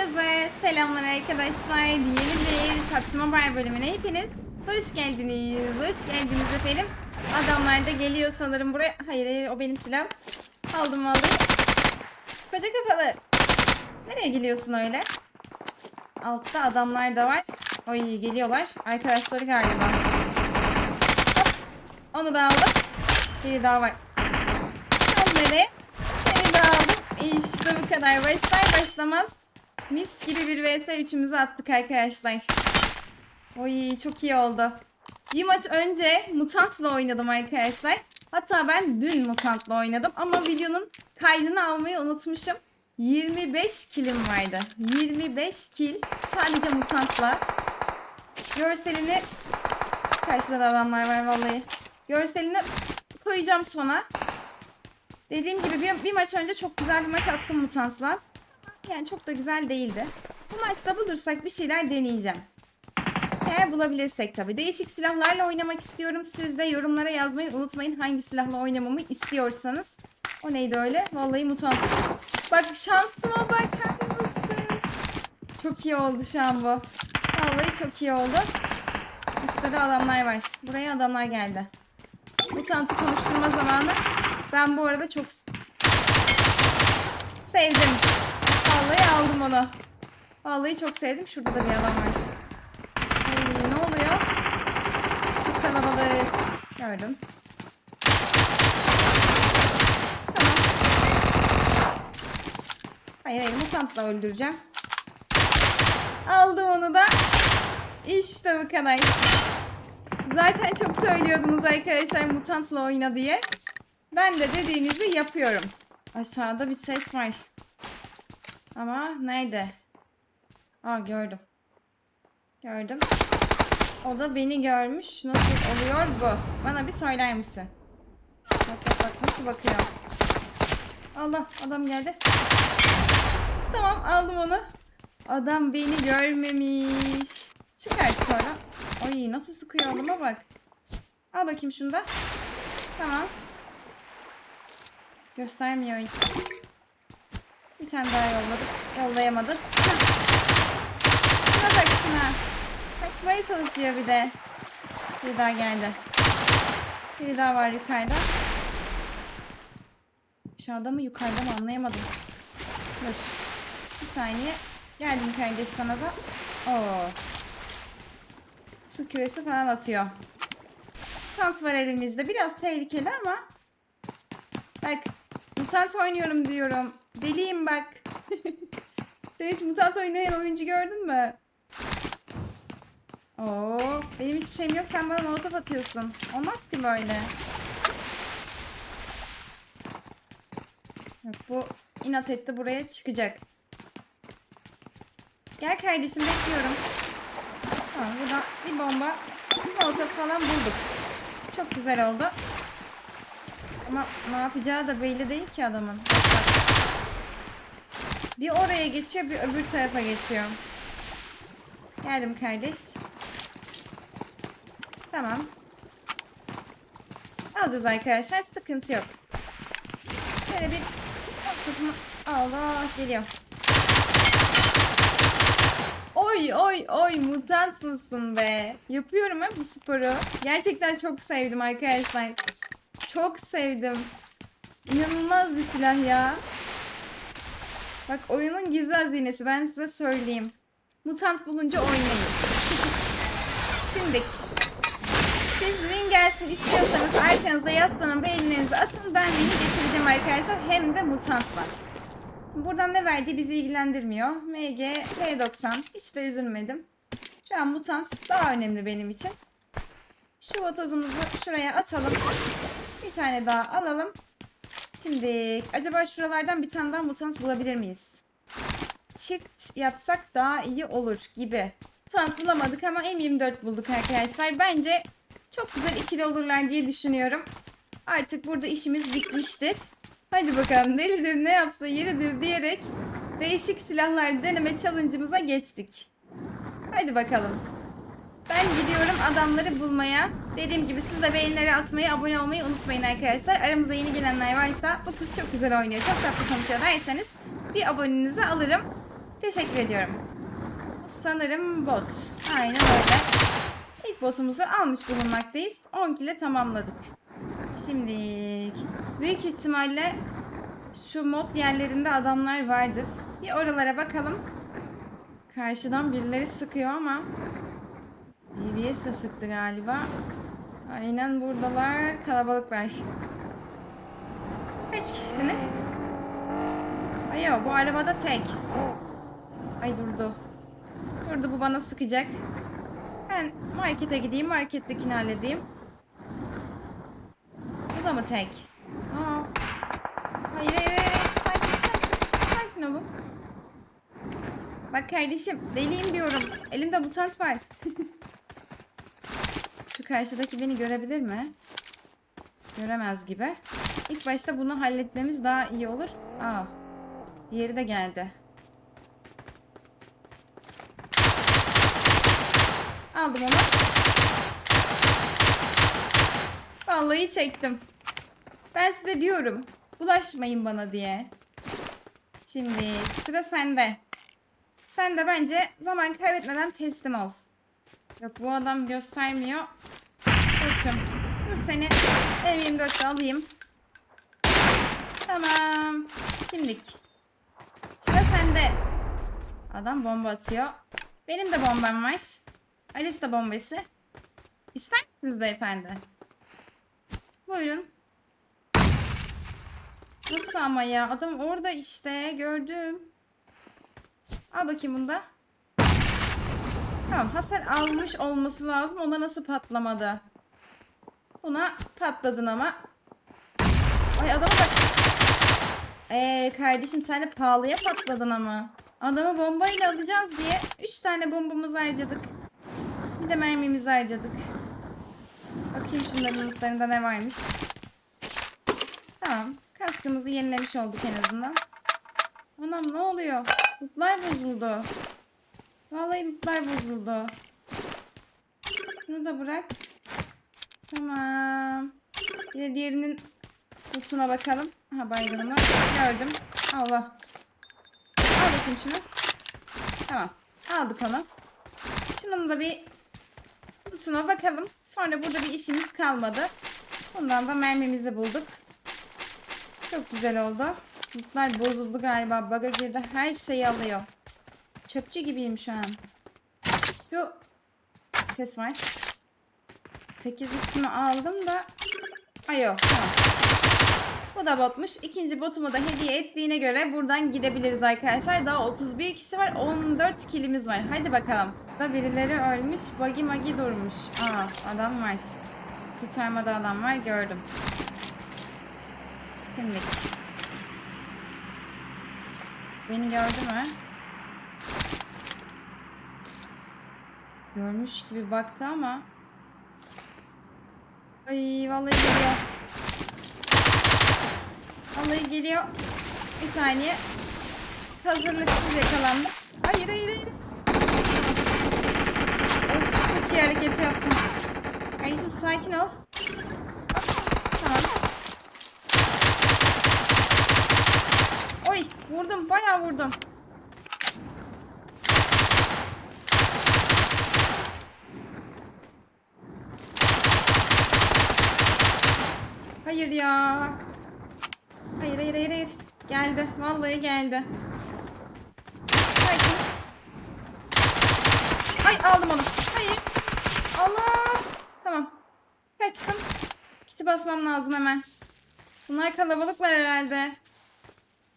Herkese selamlar arkadaşlar. Yeni bir PUBG Mobile bölümüne hepiniz hoş geldiniz. Hoş geldiniz efendim. Adamlar da geliyor sanırım buraya. Hayır hayır o benim silahım. Aldım vallahi. Koca kafalı. Nereye geliyorsun öyle? Altta adamlar da var. Oy geliyorlar. Arkadaşları galiba. Hop. Onu da aldım. Biri daha var. Sen nereye? Seni de aldım. İşte bu kadar. Başlar başlamaz. Mis gibi bir vs 3'ümüzü attık arkadaşlar. Oy çok iyi oldu. Bir maç önce Mutant'la oynadım arkadaşlar. Hatta ben dün Mutant'la oynadım ama videonun kaydını almayı unutmuşum. 25 kilim vardı. 25 kil sadece Mutant'la. Görselini karşıda da adamlar var vallahi. Görselini koyacağım sona. Dediğim gibi bir, bir maç önce çok güzel bir maç attım Mutant'la. Yani çok da güzel değildi. Bu maçta bulursak bir şeyler deneyeceğim. Eğer bulabilirsek tabii. Değişik silahlarla oynamak istiyorum. Siz de yorumlara yazmayı unutmayın hangi silahla oynamamı istiyorsanız. O neydi öyle? Vallahi mutant. Bak şansıma mısın? Çok iyi oldu şu an bu. Vallahi çok iyi oldu. Üstte de adamlar var. Buraya adamlar geldi. Mutantı konuşturma zamanı. Ben bu arada çok sevdim. Vallahi aldım onu. Vallahi çok sevdim. Şurada da bir adam var. Ay, ne oluyor? Çok kalabalık. Gördüm. Tamam. Hayır hayır mutantla öldüreceğim. Aldım onu da. İşte bu kadar. Zaten çok söylüyordunuz arkadaşlar mutantla oyna diye. Ben de dediğinizi yapıyorum. Aşağıda bir ses var. Ama nerede? Aa gördüm. Gördüm. O da beni görmüş. Nasıl oluyor bu? Bana bir söyler misin? Bak bak bak nasıl bakıyor. Allah adam geldi. Tamam aldım onu. Adam beni görmemiş. Çık artık oradan. Ay nasıl sıkıyor adama bak. Al bakayım şunu da. Tamam. Göstermiyor hiç. Bir tane daha yolladık. Yollayamadık. Şuna bak şuna. Kaçmaya çalışıyor bir de. Bir daha geldi. Bir daha var yukarıda. Aşağıda mı yukarıda mı anlayamadım. Dur. Bir saniye. Geldim kardeş sana da. Oo. Su küresi falan atıyor. Çant var elimizde. Biraz tehlikeli ama. Bak. Mutant oynuyorum diyorum. Deliyim bak. Sen hiç mutant oynayan oyuncu gördün mü? Oo, benim hiçbir şeyim yok. Sen bana molotof atıyorsun. Olmaz ki böyle. Yok bu inat etti buraya çıkacak. Gel kardeşim bekliyorum. Tamam burada bir bomba, bir molotof falan bulduk. Çok güzel oldu. Ama ne yapacağı da belli değil ki adamın. Bir oraya geçiyor bir öbür tarafa geçiyor. Geldim kardeş. Tamam. Alacağız arkadaşlar. Sıkıntı yok. Şöyle bir. Allah geliyor. Oy oy oy mutant mısın be? Yapıyorum ha bu sporu. Gerçekten çok sevdim arkadaşlar. Çok sevdim. İnanılmaz bir silah ya. Bak oyunun gizli hazinesi ben size söyleyeyim. Mutant bulunca oynayın. Şimdi siz win gelsin istiyorsanız arkanıza yaslanın ve ellerinizi atın. Ben win'i getireceğim arkadaşlar. Hem de mutantla. Buradan ne verdiği bizi ilgilendirmiyor. MG, P90. Hiç de üzülmedim. Şu an mutant daha önemli benim için. Şu vatozumuzu şuraya atalım. Bir tane daha alalım. Şimdi acaba şuralardan bir tane daha mutant bulabilir miyiz? Çift yapsak daha iyi olur gibi. Mutant bulamadık ama M24 bulduk arkadaşlar. Bence çok güzel ikili olurlar diye düşünüyorum. Artık burada işimiz bitmiştir. Hadi bakalım delidir ne yapsa yeridir diyerek değişik silahlar deneme challenge'ımıza geçtik. Hadi bakalım. Ben gidiyorum adamları bulmaya. Dediğim gibi siz de beğenileri atmayı, abone olmayı unutmayın arkadaşlar. Aramıza yeni gelenler varsa bu kız çok güzel oynuyor, çok tatlı konuşuyor derseniz bir abonenizi alırım. Teşekkür ediyorum. Bu sanırım bot. Aynen öyle. İlk botumuzu almış bulunmaktayız. 10 kile tamamladık. Şimdi büyük ihtimalle şu mod yerlerinde adamlar vardır. Bir oralara bakalım. Karşıdan birileri sıkıyor ama De sıktı galiba. Aynen buradalar. Kalabalıklar. Kaç kişisiniz? Ay yo, bu arabada tek. Ay durdu. Durdu bu bana sıkacak. Ben markete gideyim markettekini halledeyim. Bu da mı tek? Aa. Hayır hayır hayır. Sakin sakin. Sakin olun. Bak kardeşim deliyim diyorum. Elimde mutant var. Karşıdaki beni görebilir mi? Göremez gibi. İlk başta bunu halletmemiz daha iyi olur. Aa. Diğeri de geldi. Aldım onu. Vallahi çektim. Ben size diyorum. Bulaşmayın bana diye. Şimdi sıra sende. Sen de bence zaman kaybetmeden teslim ol. Yok bu adam göstermiyor. Burçum. Dur seni M24'te alayım. Tamam. Şimdilik. Sıra sende. Adam bomba atıyor. Benim de bombam var. Alice de bombası. İster misiniz beyefendi? Buyurun. Nasıl ama ya? Adam orada işte. Gördüm. Al bakayım bunu da. Tamam hasar almış olması lazım. Ona nasıl patlamadı? Buna patladın ama. Ay adama bak. Eee kardeşim sen de pahalıya patladın ama. Adamı bombayla alacağız diye 3 tane bombamızı harcadık. Bir de mermimizi harcadık. Bakayım şunların lootlarında ne varmış. Tamam. Kaskımızı yenilemiş olduk en azından. Anam ne oluyor? Lootlar bozuldu. Vallahi lootlar bozuldu. Şunu da bırak. Tamam. Bir de diğerinin lootuna bakalım. Aha baygınımı gördüm. Allah. Al bakayım şunu. Tamam. Aldık onu. Şunun da bir kutusuna bakalım. Sonra burada bir işimiz kalmadı. Bundan da mermimizi bulduk. Çok güzel oldu. Lootlar bozuldu galiba. Baga girdi. Her şeyi alıyor. Çöpçü gibiyim şu an. Şu ses var. 8x'imi aldım da. Ay yok. Tamam. Bu da botmuş. İkinci botumu da hediye ettiğine göre buradan gidebiliriz arkadaşlar. Daha 31 kişi var. 14 kilimiz var. Hadi bakalım. Da birileri ölmüş. Bagi magi durmuş. Aa adam var. Kurtarmada adam var. Gördüm. Şimdi. Beni gördü mü? Görmüş gibi baktı ama. Ay vallahi geliyor. Vallahi geliyor. Bir saniye. Hazırlıksız yakalandı. Hayır hayır hayır. Of çok iyi hareket yaptım. Kardeşim sakin ol. Tamam. Oy vurdum bayağı vurdum. Hayır ya. Hayır hayır hayır hayır. Geldi. Vallahi geldi. Sakin. Ay aldım onu. Hayır. Allah. Tamam. Kaçtım. Kiti basmam lazım hemen. Bunlar kalabalıklar herhalde.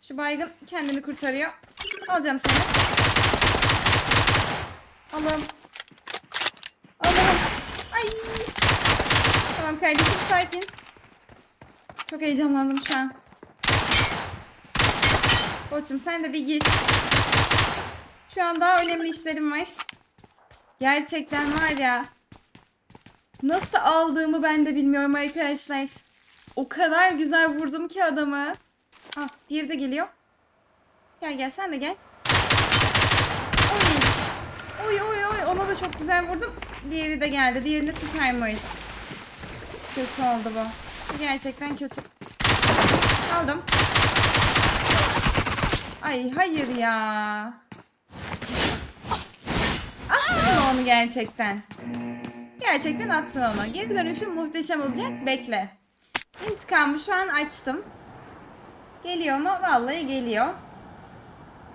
Şu baygın kendini kurtarıyor. Alacağım seni. Allah'ım. Allah'ım. Ay. Tamam kardeşim sakin. Çok heyecanlandım şu an. Koçum sen de bir git. Şu an daha önemli işlerim var. Gerçekten var ya. Nasıl aldığımı ben de bilmiyorum arkadaşlar. O kadar güzel vurdum ki adamı. Ah diğeri de geliyor. Gel gel sen de gel. Oy. Oy oy oy ona da çok güzel vurdum. Diğeri de geldi. Diğerini kurtarmış. Kötü oldu bu. Gerçekten kötü. Aldım. Ay hayır ya. Attın onu gerçekten? Gerçekten attın onu. Geri dönüşüm muhteşem olacak. Bekle. İntikamı şu an açtım. Geliyor mu? Vallahi geliyor.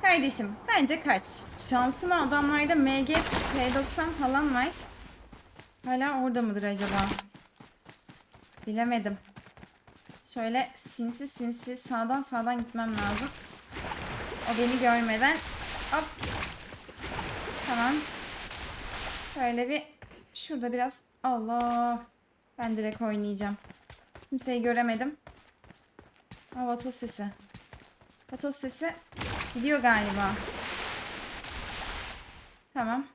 Kardeşim bence kaç. Şansıma adamlarda MG P90 falan var. Hala orada mıdır acaba? Bilemedim. Şöyle sinsi sinsi sağdan sağdan gitmem lazım. O beni görmeden. Hop. Tamam. Şöyle bir şurada biraz Allah. Ben direkt oynayacağım. Kimseyi göremedim. Aa vatos sesi. Vatos sesi gidiyor galiba. Tamam.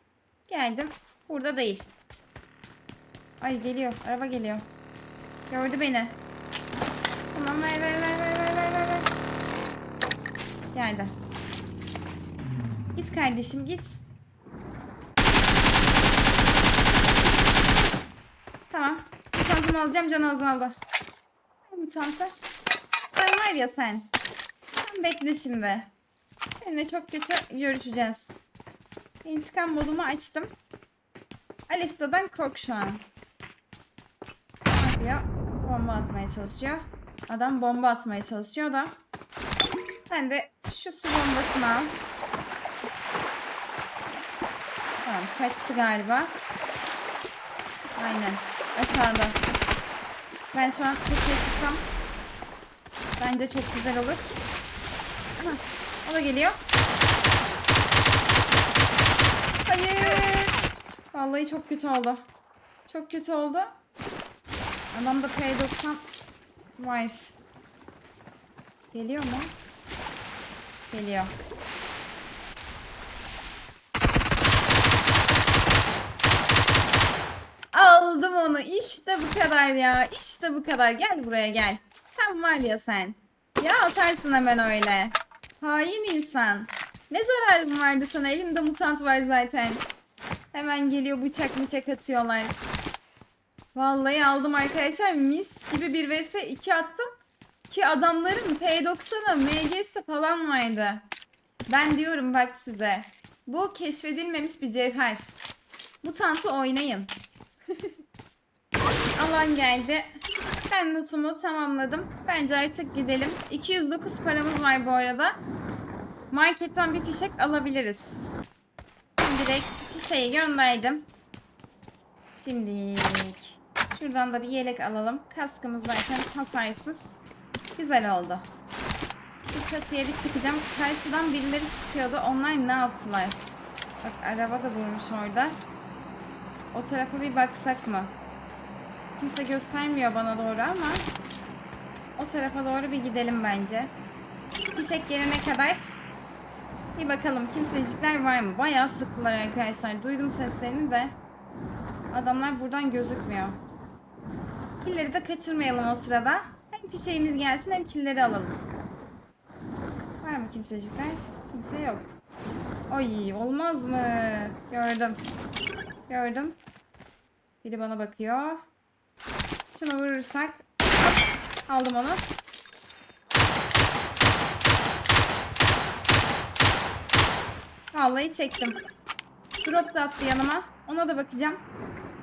Geldim. Burada değil. Ay geliyor. Araba geliyor. Gördü beni. Tamam ver ver ver ver ver ver ver. Geldi. Git kardeşim git. Tamam. Bu çantamı alacağım can. Ay bu çanta. Sen var ya sen. Sen bekle şimdi. Seninle çok kötü görüşeceğiz. İntikam modumu açtım. Alista'dan kork şu an. Ne yapıyor? Bomba atmaya çalışıyor. Adam bomba atmaya çalışıyor da. Sen de şu su bombasını al. Tamam kaçtı galiba. Aynen. Aşağıda. Ben şu an çatıya çıksam bence çok güzel olur. Aha, o da geliyor. Hayır. Vallahi çok kötü oldu. Çok kötü oldu. Adamda P90 var. Geliyor mu? Geliyor. Aldım onu. İşte bu kadar ya. İşte bu kadar. Gel buraya gel. Sen var ya sen. Ya atarsın hemen öyle. Hain insan. Ne zararım vardı sana? Elimde mutant var zaten. Hemen geliyor bıçak bıçak atıyorlar. Vallahi aldım arkadaşlar. Mis gibi bir vs 2 attım. Ki adamların P90'ı, MG'si falan vardı. Ben diyorum bak size. Bu keşfedilmemiş bir cevher. Mutantı oynayın. Alan geldi. Ben lootumu tamamladım. Bence artık gidelim. 209 paramız var bu arada. Marketten bir fişek alabiliriz. Direkt fişeği gönderdim. Şimdilik. Şuradan da bir yelek alalım. Kaskımız zaten hasarsız. Güzel oldu. Şu çatıya bir çıkacağım. Karşıdan birileri sıkıyordu. Onlar ne yaptılar? Bak araba da durmuş orada. O tarafa bir baksak mı? Kimse göstermiyor bana doğru ama o tarafa doğru bir gidelim bence. Fişek gelene kadar bir bakalım kimsecikler var mı? Bayağı sıktılar arkadaşlar. Duydum seslerini de. Adamlar buradan gözükmüyor. Killeri de kaçırmayalım o sırada. Hem fişeğimiz gelsin hem killeri alalım. Var mı kimsecikler? Kimse yok. Oy olmaz mı? Gördüm. Gördüm. Biri bana bakıyor. Şunu vurursak. Aldım onu. Vallahi çektim. Drop da attı yanıma. Ona da bakacağım.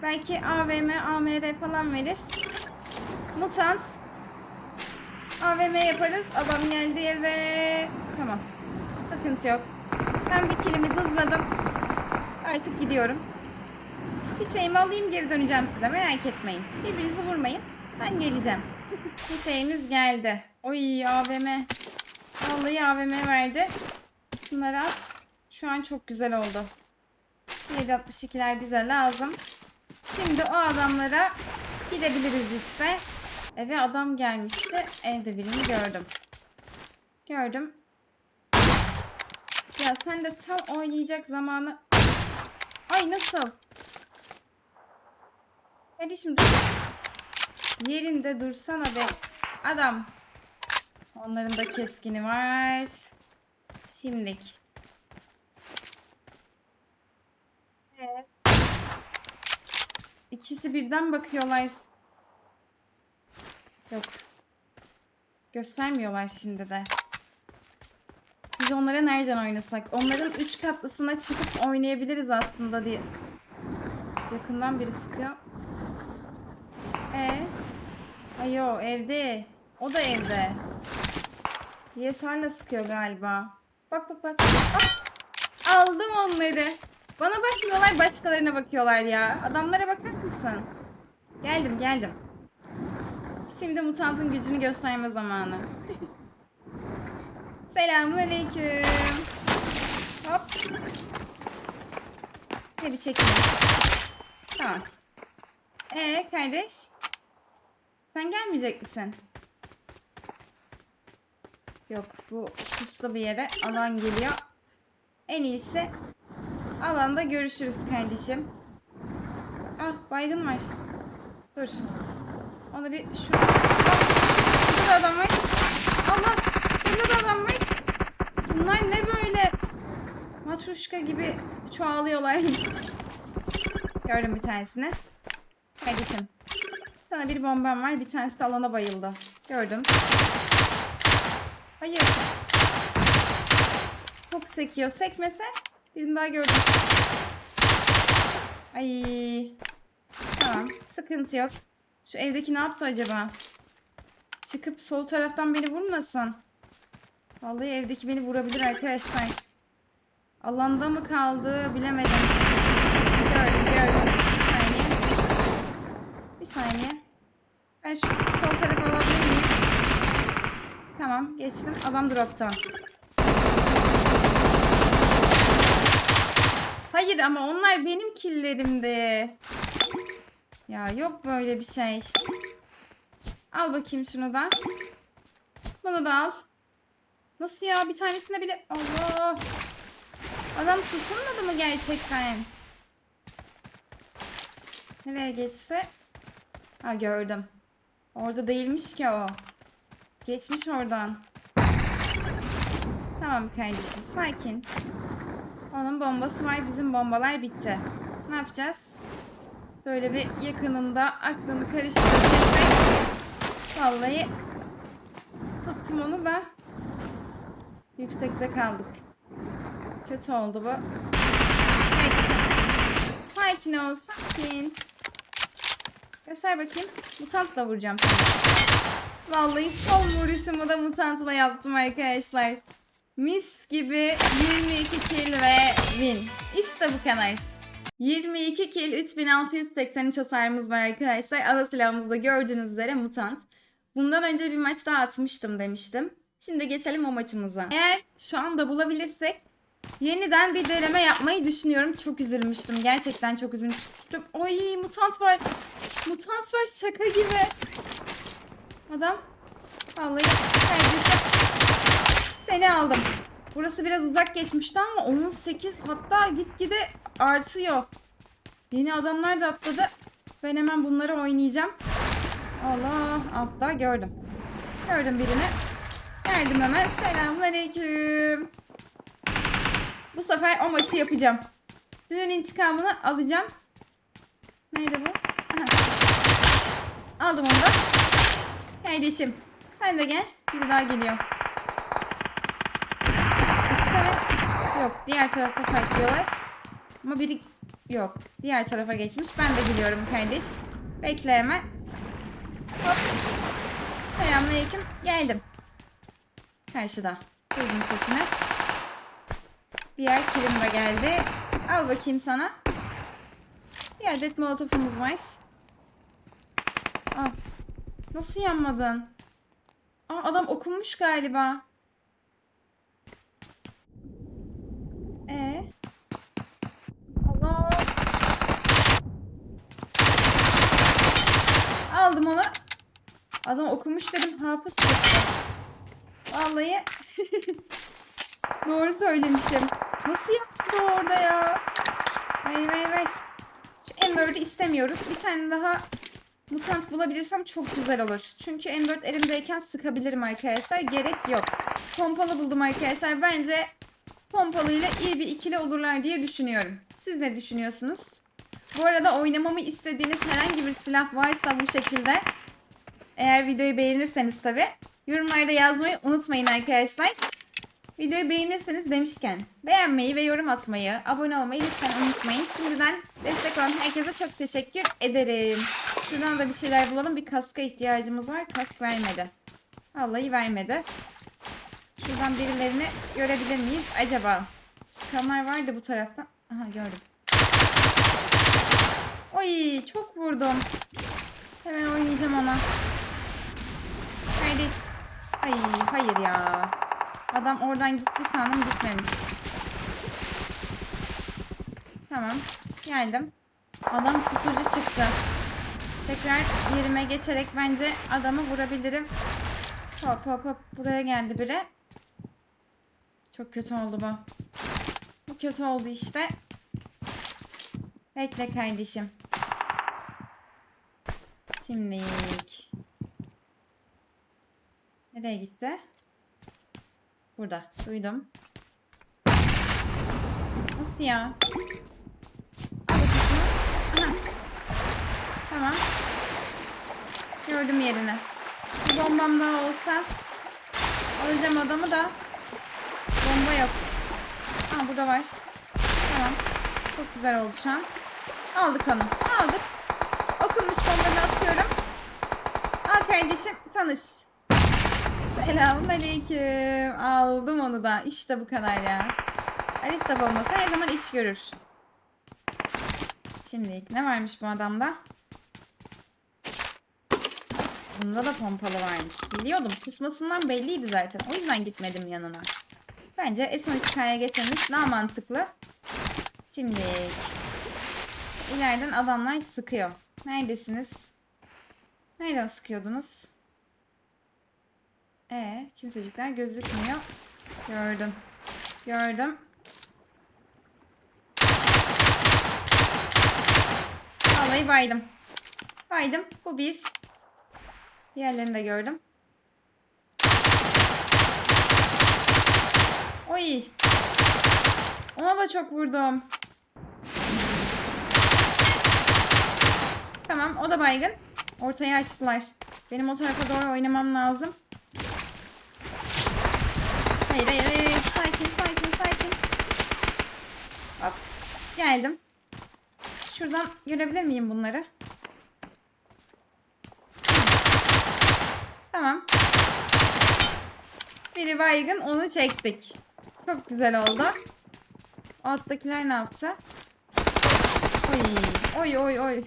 Belki AVM, AMR falan verir. Mutant. AVM yaparız. Adam geldi eve. Tamam. Sıkıntı yok. Ben bir kilimi hızladım. Artık gidiyorum. Fişeğimi alayım geri döneceğim size merak etmeyin. Birbirinizi vurmayın. Ben geleceğim. Fişeğimiz geldi. Oy AVM. Vallahi AVM verdi. Bunları at. Şu an çok güzel oldu. 762'ler bize lazım. Şimdi o adamlara gidebiliriz işte. Eve adam gelmişti. Evde birini gördüm. Gördüm. Ya sen de tam oynayacak zamanı... Ay nasıl? Kardeşim dur. Yerinde dursana be. Adam. Onların da keskini var. Şimdilik. İkisi birden bakıyorlar. Yok. Göstermiyorlar şimdi de. Biz onlara nereden oynasak? Onların üç katlısına çıkıp oynayabiliriz aslında diye Yakından biri sıkıyor. E Ay o evde. O da evde. YSR'la sıkıyor galiba. Bak bak bak. Ah! Aldım onları. Bana bakmıyorlar başkalarına bakıyorlar ya. Adamlara bakar mısın? Geldim geldim. Şimdi mutantın gücünü gösterme zamanı. Selamun aleyküm. Hop. Ne bir çekelim. Tamam. Ee kardeş. Sen gelmeyecek misin? Yok bu puslu bir yere alan geliyor. En iyisi alanda görüşürüz kardeşim. Ah baygın var. Dur. Ona bir şu... Burada da adam var. Allah! Burada da adam var. Bunlar ne böyle? Matruşka gibi çoğalıyorlar. Gördüm bir tanesini. Kardeşim. Sana bir bombam var. Bir tanesi de alana bayıldı. Gördüm. Hayır. Çok sekiyor. Sekmese birini daha gördüm. Ay. Tamam. Sıkıntı yok. Şu evdeki ne yaptı acaba? Çıkıp sol taraftan beni vurmasın. Vallahi evdeki beni vurabilir arkadaşlar. Alanda mı kaldı bilemedim. Gördüm gördüm. Bir saniye. Bir saniye. Ben şu sol tarafa alabilir miyim? Tamam geçtim. Adam dropta. Hayır ama onlar benim killerimdi. Ya yok böyle bir şey. Al bakayım şunu da. Bunu da al. Nasıl ya? Bir tanesine bile... Allah! Adam tutulmadı mı gerçekten? Nereye geçse? Ha gördüm. Orada değilmiş ki o. Geçmiş oradan. Tamam kardeşim sakin. Onun bombası var bizim bombalar bitti. Ne yapacağız? Şöyle bir yakınında aklını karıştırırsak. Vallahi tuttum onu da yüksekte kaldık. Kötü oldu bu. Peki. Sakin ol sakin. Göster bakayım. Mutantla vuracağım. Vallahi son vuruşumu da mutantla yaptım arkadaşlar. Mis gibi 22 kill ve win. İşte bu kadar. 22 kill 3683 hasarımız var arkadaşlar. Ana silahımızda gördüğünüz üzere mutant. Bundan önce bir maç daha atmıştım demiştim. Şimdi geçelim o maçımıza. Eğer şu anda bulabilirsek yeniden bir deneme yapmayı düşünüyorum. Çok üzülmüştüm. Gerçekten çok üzülmüştüm. Oy mutant var. Mutant var şaka gibi. Adam. Vallahi neredeyse seni aldım. Burası biraz uzak geçmişti ama onun 8 hatta gitgide artıyor. Yeni adamlar da atladı. Ben hemen bunları oynayacağım. Allah altta gördüm. Gördüm birini. Geldim hemen. Selamünaleyküm. Bu sefer o maçı yapacağım. Dünün intikamını alacağım. Nerede bu? Aldım onu da. Kardeşim. Sen de gel. Biri daha geliyor. Üstte ve- Yok. Diğer tarafta fightlıyorlar. Ama biri yok. Diğer tarafa geçmiş. Ben de geliyorum kardeş. Bekle hemen. Hop. Selamünaleyküm. Geldim. Karşıda. Duydum sesini. Diğer kilim de geldi. Al bakayım sana. Bir adet molotofumuz var. Al. Nasıl yanmadın? Aa, adam okunmuş galiba. Ee? Allah. Aldım onu. Adam okumuş dedim hafız. Vallahi doğru söylemişim. Nasıl yaptı orada ya? Ver ver ver. Şu M4'ü istemiyoruz. Bir tane daha mutant bulabilirsem çok güzel olur. Çünkü M4 elimdeyken sıkabilirim arkadaşlar. Gerek yok. Pompalı buldum arkadaşlar. Bence pompalıyla iyi bir ikili olurlar diye düşünüyorum. Siz ne düşünüyorsunuz? Bu arada oynamamı istediğiniz herhangi bir silah varsa bu şekilde eğer videoyu beğenirseniz tabi yorumlarda yazmayı unutmayın arkadaşlar. Videoyu beğenirseniz demişken beğenmeyi ve yorum atmayı, abone olmayı lütfen unutmayın. Şimdiden destek olan herkese çok teşekkür ederim. Şuradan da bir şeyler bulalım. Bir kaska ihtiyacımız var. Kask vermedi. Vallahi vermedi. Şuradan birilerini görebilir miyiz acaba? Sıkanlar vardı bu taraftan. Aha gördüm. Oy çok vurdum. Hemen oynayacağım ona. Kardeş. Ay hayır ya. Adam oradan gitti sandım gitmemiş. Tamam. Geldim. Adam pusucu çıktı. Tekrar yerime geçerek bence adamı vurabilirim. Hop hop hop. Buraya geldi biri. Çok kötü oldu bu. Bu kötü oldu işte. Bekle kardeşim. Şimdilik. Nereye gitti? Burada. Duydum. Nasıl ya? Tamam. Gördüm yerini. Bir bombam daha olsa alacağım adamı da bomba yok. Aa burada var. Tamam. Çok güzel oldu şu an. Aldık onu. Aldık. Okunmuş bombayı atıyorum. Al kardeşim tanış. Selamun aleyküm. Aldım onu da. İşte bu kadar ya. Arista bombası her zaman iş görür. Şimdilik ne varmış bu adamda? Bunda da pompalı varmış. Biliyordum. Kusmasından belliydi zaten. O yüzden gitmedim yanına. Bence S12K'ya geçmemiz daha mantıklı. Şimdi ileriden adamlar sıkıyor. Neredesiniz? Nereden sıkıyordunuz? E kimsecikler gözükmüyor. Gördüm. Gördüm. Vallahi baydım. Baydım. Bu bir. Diğerlerini de gördüm. Oy. Ona da çok vurdum. Tamam o da baygın. Ortaya açtılar. Benim o tarafa doğru oynamam lazım. Hayır hayır hayır. Sakin sakin sakin. Hop. Geldim. Şuradan görebilir miyim bunları? Tamam. Biri baygın onu çektik. Çok güzel oldu. O alttakiler ne yaptı? Oy oy oy oy.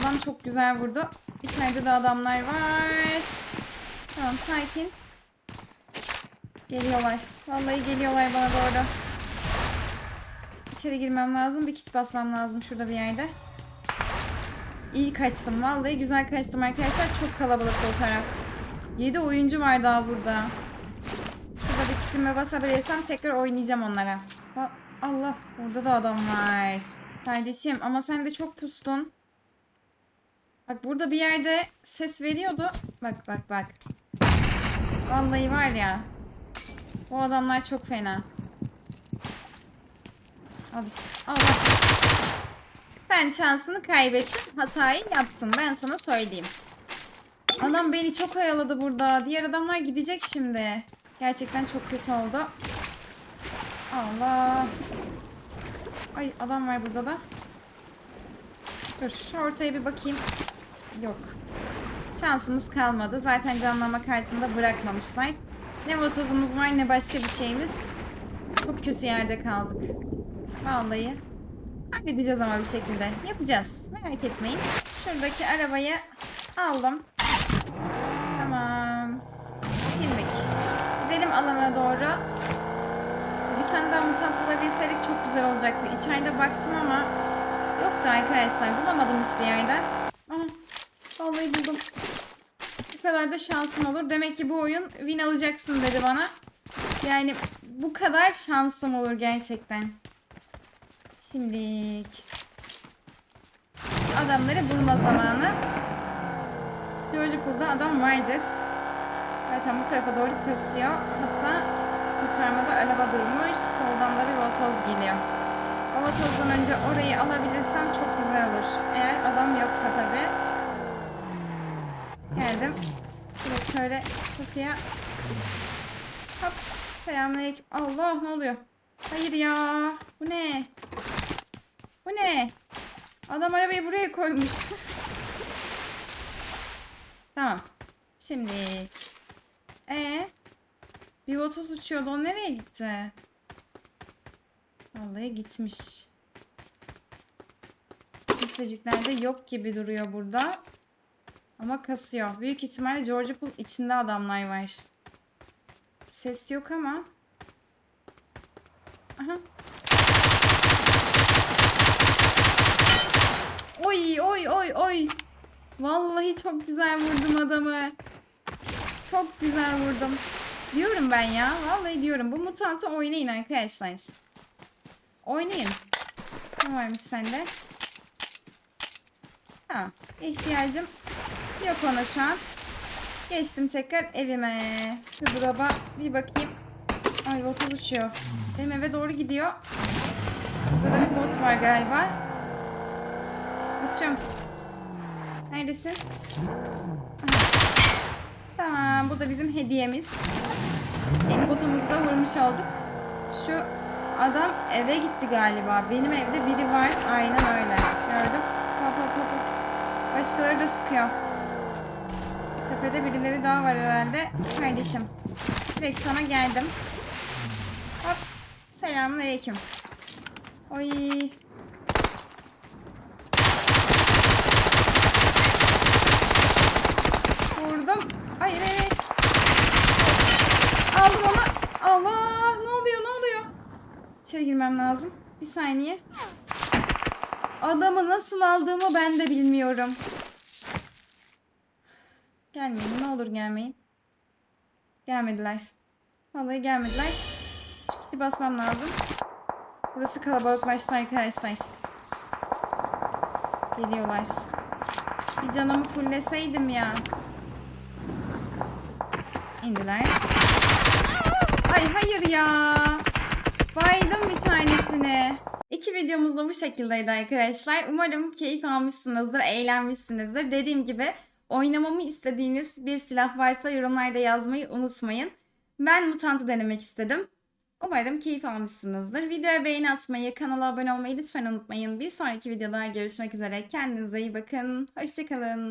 Adam çok güzel vurdu. İçeride de adamlar var. Tamam sakin. Geliyorlar. Vallahi geliyorlar bana doğru. İçeri girmem lazım. Bir kit basmam lazım şurada bir yerde. İyi kaçtım. Vallahi güzel kaçtım arkadaşlar. Çok kalabalık o taraf. 7 oyuncu var daha burada. Şurada bir kitime basabilirsem tekrar oynayacağım onlara. Allah orada da adam var. Kardeşim ama sen de çok pustun. Bak burada bir yerde ses veriyordu. Bak bak bak. Vallahi var ya. Bu adamlar çok fena. Al işte. Al bak. Sen şansını kaybettin. Hatayı yaptın. Ben sana söyleyeyim. Adam beni çok oyaladı burada. Diğer adamlar gidecek şimdi. Gerçekten çok kötü oldu. Allah. Ay adam var burada da. Dur ortaya bir bakayım. Yok. Şansımız kalmadı. Zaten canlanma kartında bırakmamışlar. Ne vatozumuz var ne başka bir şeyimiz. Çok kötü yerde kaldık. Vallahi. Halledeceğiz ama bir şekilde. Yapacağız. Merak etmeyin. Şuradaki arabayı aldım. Tamam. Şimdi gidelim alana doğru. Bir tane daha mutant bulabilseydik çok güzel olacaktı. İçeride baktım ama yoktu arkadaşlar. Bulamadım hiçbir yerden. Aha, vallahi buldum. Bu kadar da şansım olur. Demek ki bu oyun win alacaksın dedi bana. Yani bu kadar şansım olur gerçekten. Şimdilik. Adamları bulma zamanı. George Pool'da adam vardır. Zaten bu tarafa doğru kasıyor. Hatta kurtarmada araba durmuş. Soldan da bir vatoz geliyor. O vatozdan önce orayı alabilirsem çok güzel olur. Eğer adam yoksa tabii. Geldim. Direkt şöyle çatıya hop Selamünaleyküm. Allah ne oluyor? Hayır ya. Bu ne? Bu ne? Adam arabayı buraya koymuş. tamam. Şimdi. E bir votos uçuyordu. O nereye gitti? Vallahi gitmiş. Kimsecikler de yok gibi duruyor burada. Ama kasıyor. Büyük ihtimalle Georgia Pool içinde adamlar var. Ses yok ama. Aha. Oy oy oy oy. Vallahi çok güzel vurdum adamı. Çok güzel vurdum. Diyorum ben ya. Vallahi diyorum. Bu mutantı oynayın arkadaşlar. Oynayın. Ne varmış sende? Tamam. İhtiyacım yok ona şu an. Geçtim tekrar evime. Şu drop'a bir bakayım. Ay bot uçuyor. Benim eve doğru gidiyor. Burada bir bot var galiba. Botçum. Neredesin? Tamam bu da bizim hediyemiz. İlk botumuzu da vurmuş olduk. Şu adam eve gitti galiba. Benim evde biri var. Aynen öyle. Gördüm. Hop hop hop. Başkaları da sıkıyor. Tepede birileri daha var herhalde. Kardeşim. Direkt sana geldim. Hop. Selamun aleyküm. Oy. Vurdum. Hayır hayır. Aldım onu. Allah ne oluyor ne oluyor? İçeri girmem lazım. Bir saniye. Adamı nasıl aldığımı ben de bilmiyorum. Gelmeyin ne olur gelmeyin. Gelmediler. Vallahi gelmediler. Şu kiti basmam lazım. Burası kalabalıklaştı arkadaşlar. Geliyorlar. Bir canımı fulleseydim ya. İndiler. Ay hayır ya. Baydım bir tanesini. İki videomuz da bu şekildeydi arkadaşlar. Umarım keyif almışsınızdır, eğlenmişsinizdir. Dediğim gibi oynamamı istediğiniz bir silah varsa yorumlarda yazmayı unutmayın. Ben mutantı denemek istedim. Umarım keyif almışsınızdır. Videoya beğeni atmayı, kanala abone olmayı lütfen unutmayın. Bir sonraki videoda görüşmek üzere. Kendinize iyi bakın. Hoşçakalın.